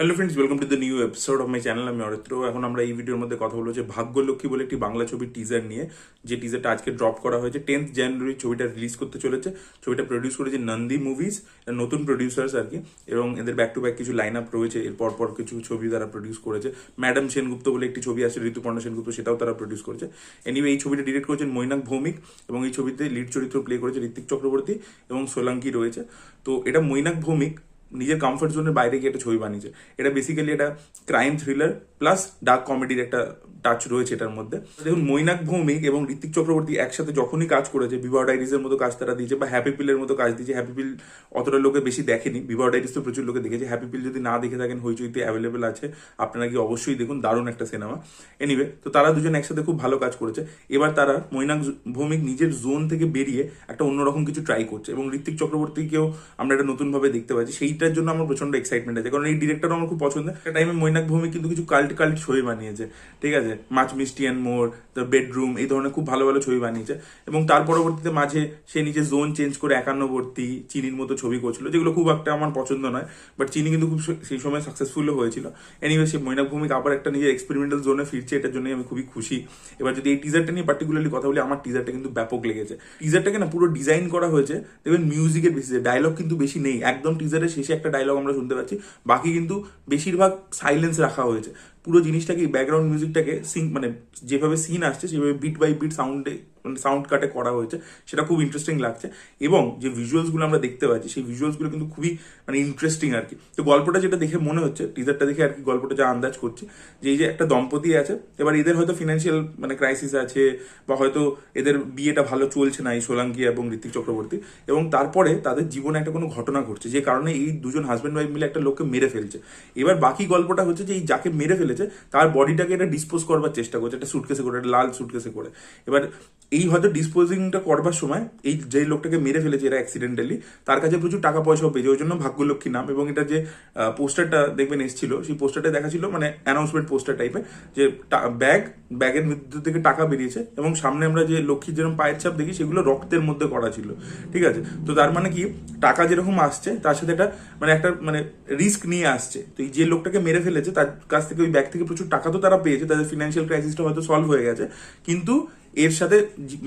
Hello friends welcome to the new episode of my channel আমি অরিত্র এখন আমরা এই ভিডিওর মধ্যে কথা বলব যে ভাগ্যলক্ষ্মী বলে একটি বাংলা ছবির টিজার নিয়ে। যে টিজারটা আজকে ড্রপ করা হয়েছে টেন্থ জানুয়ারি ছবিটা রিলিজ করতে চলেছে। ছবিটা প্রডিউস করেছে নন্দী মুভিজ নতুন প্রডিউসার্স আর কি। এবং এদের ব্যাক টু ব্যাক কিছু লাইন আপ রয়েছে এর পর কিছু ছবি তারা প্রডিউস করেছে। ম্যাডাম সেনগুপ্ত বলে একটি ছবি আছে ঋতুপর্ণা সেনগুপ্ত সেটাও তারা প্রডিউস করেছে। এনিওয়ে এই ছবিটা ডিরেক্ট করেছেন মৈনাক ভৌমিক এবং এই ছবিতে লিড চরিত্র প্লে করেছে ঋত্বিক চক্রবর্তী এবং সোলাঙ্কি রয়েছে। তো এটা মৈনাক ভৌমিক নিজের কমফর্ট জোনের বাইরে গিয়ে একটা ছবি বানিয়েছে। এটা বেসিক্যালি একটা ক্রাইম থ্রিলার প্লাস ডার্ক কমেডির একটা টাচ রয়েছে এটার মধ্যে। দেখুন, মৈনাক ভৌমিক এবং ঋত্বিক চক্রবর্তী একসাথে যখনই কাজ করেছে বিবাহ ডাইরিজের মতো কাজ তারা দিয়েছে বা হ্যাপি পিলের মতো কাজ দিয়েছে হ্যাপি পিল অতটা লোকে বেশি দেখেনি। বিবাহ ডাইরিজ তো প্রচুর লোকে দেখেছে। হ্যাপি পিল যদি না দেখে থাকেন, হইচইতে অ্যাভেলেবেল আছে। আপনারা কি অবশ্যই দেখুন, দারুণ একটা সিনেমা এনিওয়ে তো তারা দুজন একসাথে খুব ভালো কাজ করেছে। এবার তারা মৈনাক ভৌমিক নিজের জোন থেকে বেরিয়ে একটা অন্যরকম কিছু ট্রাই করছে এবং ঋত্বিক চক্রবর্তীকেও আমরা এটা নতুনভাবে দেখতে পাচ্ছি। সেইটার জন্য আমার প্রচণ্ড এক্সাইটমেন্ট আছে। কারণ এই ডিরেক্টর আমার খুব পছন্দ একটা টাইমে মৈনাক ভৌমিক কিন্তু কিছু কাল্ট কাল্ট ছবি বানিয়েছে। ঠিক আছে? মাছ মিষ্টি অ্যান্ড মোর দ্য বেডরুম এই ধরনের খুব ভালো ভালো ছবি বানিয়েছে। এবং তার পরবর্তীতে মাঝে সে নিজে জোন চেঞ্জ করে একান্নবর্তী চিনির মতো ছবি করছিল, যেগুলো খুব একটা আমার পছন্দ নয় বাট চিনি কিন্তু খুব সেই সময় সাকসেসফুলও হয়েছিল। এনিওয়ে সে মৈনাক ভৌমিক আবার একটা নিজের এক্সপেরিমেন্টাল জোনে ফিরছে, এটার জন্যই আমি খুবই খুশি। এবার যদি এই টিজারটা নিয়ে পার্টিকুলারলি কথা বলি, আমার টিজারটা কিন্তু ব্যাপক লেগেছে। টিজারটাকে না পুরো ডিজাইন করা হয়েছে, দেখবেন মিউজিকের বেসিসে ডায়লগ কিন্তু বেশি নেই। একদম টিজারের শেষে একটা ডায়লগ আমরা শুনতে পাচ্ছি। বাকি কিন্তু বেশিরভাগ সাইলেন্স রাখা হয়েছে। পুরো জিনিসটাকে ব্যাকগ্রাউন্ড মিউজিকটাকে সিং মানে যেভাবে সিন আসছে, সেভাবে বিট বাই বিট সাউন্ডে মানে সাউন্ড কাটে করা হয়েছে, সেটা খুব ইন্টারেস্টিং লাগছে। এবং যে ভিজুয়ালসগুলো আমরা দেখতে পাচ্ছি, সেই ভিজুয়ালসগুলো কিন্তু খুবই মানে ইন্টারেস্টিং আর কি। তো গল্পটা যেটা দেখে মনে হচ্ছে টিজারটা দেখে আর কি গল্পটা যা আন্দাজ করছি, যে এই যে একটা দম্পতি আছে, এবার এদের হয়তো ফিনান্সিয়াল মানে ক্রাইসিস আছে, বা হয়তো এদের বিয়েটা ভালো চলছে না, এই সোলাঙ্কি এবং ঋতিক চক্রবর্তী, এবং তারপরে তাদের জীবনে একটা কোনো ঘটনা ঘটছে, যে কারণে এই দুজন হাজব্যান্ড ওয়াইফ মিলে একটা লোককে মেরে ফেলছে। এবার বাকি গল্পটা হচ্ছে যে এই যাকে মেরে ফেলেছে, তার বডিটাকে এটা ডিসপোজ করবার চেষ্টা করছে, একটা সুটকেসে করে, একটা লাল সুটকেসে করে। এবার এই হয়তো ডিসপোজিংটা করবার সময় এই যে লোকটাকে মেরে ফেলেছে এরা অ্যাক্সিডেন্টালি তার কাছে প্রচুর টাকা পয়সাও পেয়েছে। ওই জন্য ভাগ্যলক্ষ্মী নাম। এবং এটা যে পোস্টারটা দেখবেন এসেছিল, সেই পোস্টারটা দেখা ছিল মানে অ্যানাউন্সমেন্ট পোস্টার টাইপের যে ব্যাগ ব্যাগের মধ্যে থেকে টাকা বেরিয়েছে এবং সামনে আমরা যে লক্ষ্মীর যেরকম পায়ের ছাপ দেখি, সেগুলো রক্তের মধ্যে করা ছিল। ঠিক আছে? তো তার মানে কি? টাকা যেরকম আসছে, তার সাথে একটা মানে একটা মানে রিস্ক নিয়ে আসছে। তো এই যে লোকটাকে মেরে ফেলেছে, তার কাছ থেকে ওই ব্যাগ থেকে প্রচুর টাকা তো তারা পেয়েছে, তাদের ফিনান্সিয়াল ক্রাইসিসটা হয়তো সলভ হয়ে গেছে। কিন্তু এর সাথে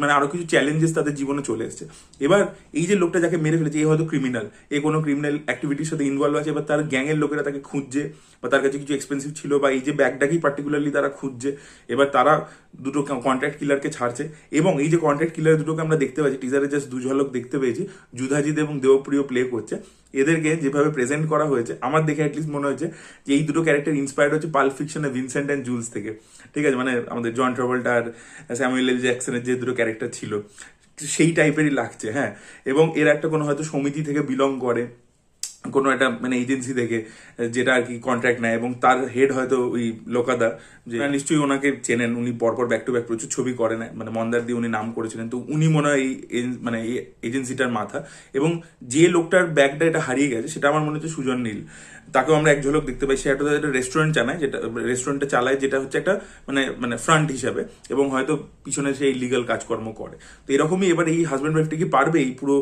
মানে আরও কিছু চ্যালেঞ্জেস তাদের জীবনে চলে এসেছে। এবার এই যে লোকটা যাকে মেরে ফেলেছে, এ হয়তো ক্রিমিনাল এ কোনো ক্রিমিনাল অ্যাক্টিভিটির সাথে ইনভলভ আছে, এবার তার গ্যাংয়ের লোকেরা তাকে খুঁজছে, বা তার কাছে কিছু এক্সপেন্সিভ ছিল, বা এই যে ব্যাগটাকেই পার্টিকুলারলি তারা খুঁজছে, এবার তারা দুটো কন্ট্রাক্ট কিলারকে ছাড়ছে, এবং এই যে কন্ট্রাক্ট কিলার দুটোকে আমরা দেখতে পাচ্ছি টিজারে জাস্ট দু ঝলক দেখতে পেয়েছি, যুধাজিৎ এবং দেবপ্রিয় প্লে করছে। এদেরকে যেভাবে প্রেজেন্ট করা হয়েছে, আমার দেখে অ্যাটলিস্ট মনে হয়েছে যে এই দুটো ক্যারেক্টার ইন্সপায়ার্ড হচ্ছে পাল ফিকশনে ভিনসেন্ট অ্যান্ড জুলস থেকে। ঠিক আছে? মানে আমাদের জন ট্রাভেলটা আর স্যামুয়েল এল জ্যাকসনের যে দুটো ক্যারেক্টার ছিল, সেই টাইপেরই লাগছে হ্যাঁ? এবং এরা একটা কোনো হয়তো সমিতি থেকে বিলং করে কোনো একটা মানে এজেন্সি থেকে, যেটা আর কি কন্ট্রাক্ট নেয়, এবং তার হেড হয়তো ওই লোকাদা, যে নিশ্চয়ই ওনাকে চেনেন, উনি পরপর ব্যাক টু ব্যাক প্রচুর ছবি করেন মানে মন্দার দিয়ে উনি নাম করেছিলেন, তো উনি মনে হয় এই মানে এই এজেন্সিটার মাথা, এবং যে লোকটার ব্যাগটা এটা হারিয়ে গেছে, সেটা আমার মনে হচ্ছে সুজন নীল। তাকেও আমরা এক ঝলক দেখতে পাই। সে একটা রেস্টুরেন্ট চালায়, যেটা রেস্টুরেন্টটা চালায়, যেটা হচ্ছে একটা মানে মানে ফ্রন্ট হিসাবে এবং হয়তো পিছনে সে লিগাল কাজকর্ম করে। তো এরকমই এবার এই হাজব্যান্ড ওয়াইফটা কি পারবে এই পুরো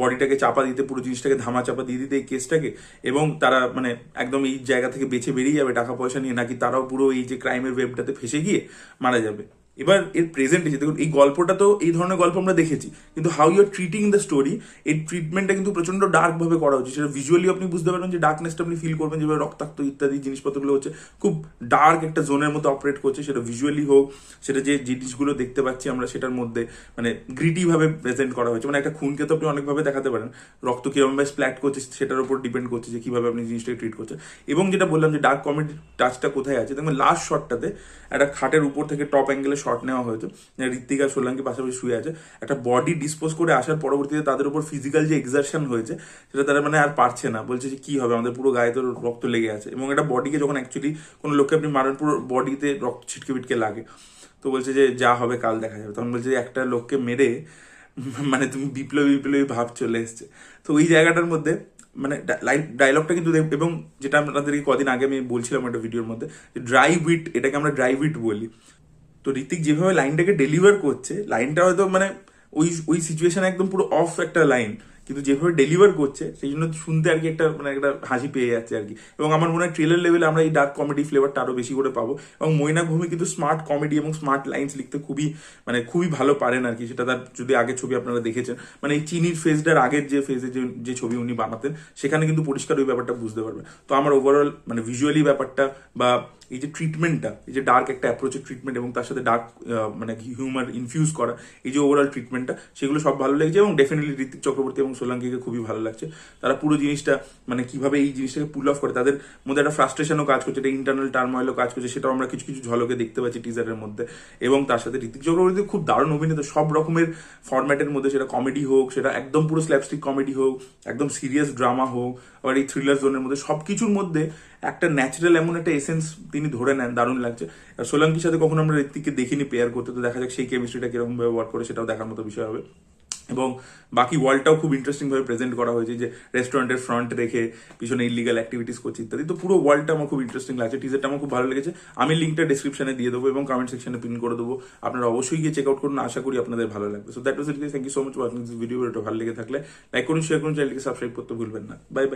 বডিটাকে চাপা দিতে, পুরো জিনিসটাকে ধামা চাপা দিয়ে দিতে এই কেসটাকে এবং তারা মানে একদম এই জায়গা থেকে বেছে বেরিয়ে যাবে টাকা পয়সা নিয়ে, নাকি তারাও পুরো এই যে ক্রাইমের ওয়েবটাতে ফেসে গিয়ে মারা যাবে? এবার এর প্রেজেন্ট এসে, দেখুন, এই গল্পটা তো, এই ধরনের গল্প আমরা দেখেছি, কিন্তু how you are treating the story এই ট্রিটমেন্টটা কিন্তু প্রচণ্ড ডার্ক ভাবে করা হচ্ছে। সেটা ভিজুয়ালি আপনি বুঝতে পারবেন যে ডার্কনেসটা আপনি ফিল করবেন, যেভাবে রক্তাক্ত ইত্যাদি জিনিসপত্রগুলো হচ্ছে, খুব ডার্ক একটা জোনের মতো অপারেট করছে। সেটা ভিজুয়ালি হোক, সেটা যে জিনিসগুলো দেখতে পাচ্ছি আমরা, সেটার মধ্যে মানে গ্রিটি ভাবে প্রেজেন্ট করা হয়েছে। মানে একটা খুনকে তো আপনি অনেকভাবে দেখাতে পারেন। রক্ত কীরকমভাবে স্প্ল্যাট করছে, সেটার উপর ডিপেন্ড করছে যে কীভাবে আপনি জিনিসটাকে ট্রিট করছেন এবং যেটা বললাম যে ডার্ক কমেডি টাচটা কোথায় আছে দেখবেন লাস্ট শটটাতে একটা খাটের উপর থেকে টপ অ্যাঙ্গেলে শট নেওয়া হয়েছে ঋত্বিকা সোলাঙ্কি পাশাপাশি শুয়ে আছে। একটা বডি ডিসপোজ করে আসার পরবর্তীতে তাদের উপর ফিজিক্যাল যে এক্সারশন হয়েছে, সেটা তারা মানে আর পারছে না। বলছে যে কি হবে? আমাদের পুরো গায়ে তো রক্ত লেগে আছে। এবং একটা বডিকে যখন অ্যাকচুয়ালি কোনো লোককে আপনি মারেন, পুরো বডিতে রক্ত ছিটকে বিটকে লাগে। তো বলছে যে যা হবে কাল দেখা যাবে। তখন বলছে যে একটা লোককে মেরে মানে তুমি বিপ্লবী বিপ্লবী ভাব চলে এসছে। তো ওই জায়গাটার মধ্যে মানে ডায়লগটা কিন্তু এবং যেটা আপনাদেরকে কদিন আগে আমি বলছিলাম একটা ভিডিওর মধ্যে ড্রাই উইট এটাকে আমরা ড্রাই উইট বলি। তো ঋতিক যেভাবে লাইনটাকে ডেলিভার করছে, লাইনটা হয়তো মানে ওই ওই সিচুয়েশন একদম পুরো অফ একটা লাইন কিন্তু যেভাবে ডেলিভার করছে, সেই জন্য শুনতে আর কি একটা মানে একটা হাসি পেয়ে যাচ্ছে আর কি। এবং আমার মনে হয় ট্রেলার লেভেলে আমরা এই ডার্ক কমেডি ফ্লেভারটা আরও বেশি করে পাবো। এবং মৈনাক ভূমি কিন্তু স্মার্ট কমেডি এবং স্মার্ট লাইন্স লিখতে খুবই মানে খুবই ভালো পারেন আর কি, সেটা তার যদি আগের ছবি আপনারা দেখেছেন। মানে এই চিনির ফেজটার আগের যে ফেজে যে যে ছবি উনি বানাতেন, সেখানে কিন্তু পরিষ্কার ওই ব্যাপারটা বুঝতে পারবেন। তো আমার ওভারঅল মানে ভিজুয়ালি ব্যাপারটা বা এই যে ট্রিটমেন্টটা এই যে ডার্ক একটা অ্যাপ্রোচের ট্রিটমেন্ট এবং তার সাথে ডার্ক মানে হিউমার ইনফিউজ করা, এই যে ওভারঅল ট্রিটমেন্টটা সেগুলো সব ভালো লেগেছে এবং ডেফিনেটলি ঋতিক চক্রবর্তী এবং সোলাঙ্কিকে খুবই ভালো লাগছে। তারা পুরো জিনিসটা মানে কীভাবে এই জিনিসটাকে পুল অফ করে, তাদের মধ্যে একটা ফ্রাস্ট্রেশনও কাজ করছে, একটা ইন্টারনাল টার্ময়েলও কাজ করছে, সেটাও আমরা কিছু কিছু ঝলকে দেখতে পাচ্ছি টিজারের মধ্যে। এবং তার সাথে ঋতিক চক্রবর্তী খুব দারুণ অভিনেতা, সব রকমের ফরম্যাটের মধ্যে সেটা কমেডি হোক, সেটা একদম পুরো স্ল্যাপস্টিক কমেডি হোক, একদম সিরিয়াস ড্রামা হোক, আবার এই থ্রিলার জোনের মধ্যে সব কিছুর মধ্যে একটা ন্যাচারাল এমন একটা এসেন্স তিনি ধরে নেন, দারুণ লাগছে। আর সোলাঙ্কির সাথে কখনো আমরা ঋত্বিককে দেখিনি পেয়ার করতে, তো দেখা যাক সেই কেমিস্ট্রিটা কীরকম ভাবে ওয়ার্ক করে, সেটাও দেখার মতো বিষয় হবে। এবং বাকি ওয়ার্ল্ডটাও খুব ইন্টারেস্টিং ভাবে প্রেজেন্ট করা হয়েছে, যে রেস্টুরেন্টের ফ্রন্ট রেখে পিছনে ইলিগাল অ্যাক্টিভিটিস করছে ইত্যাদি। তো পুরো ওয়ার্ল্ডটা আমার খুব ইন্টারেস্টিং লাগছে টিজারটা আমার খুব ভালো লেগেছে। আমি লিঙ্কটা ডিসক্রিপশনে দিয়ে দেবো এবং কমেন্ট সেকশনে পিন করে দেবো। আপনারা অবশ্যই গিয়ে চেক আউট করুন, আশা করি আপনাদের ভালো লাগবে। So that was it thank you so much watching this video ভালো লেগে থাকলে লাইক করুন শেয়ার করুন চ্যানেলটিকে সাবস্ক্রাইব করতে ভুলবেন না। Bye bye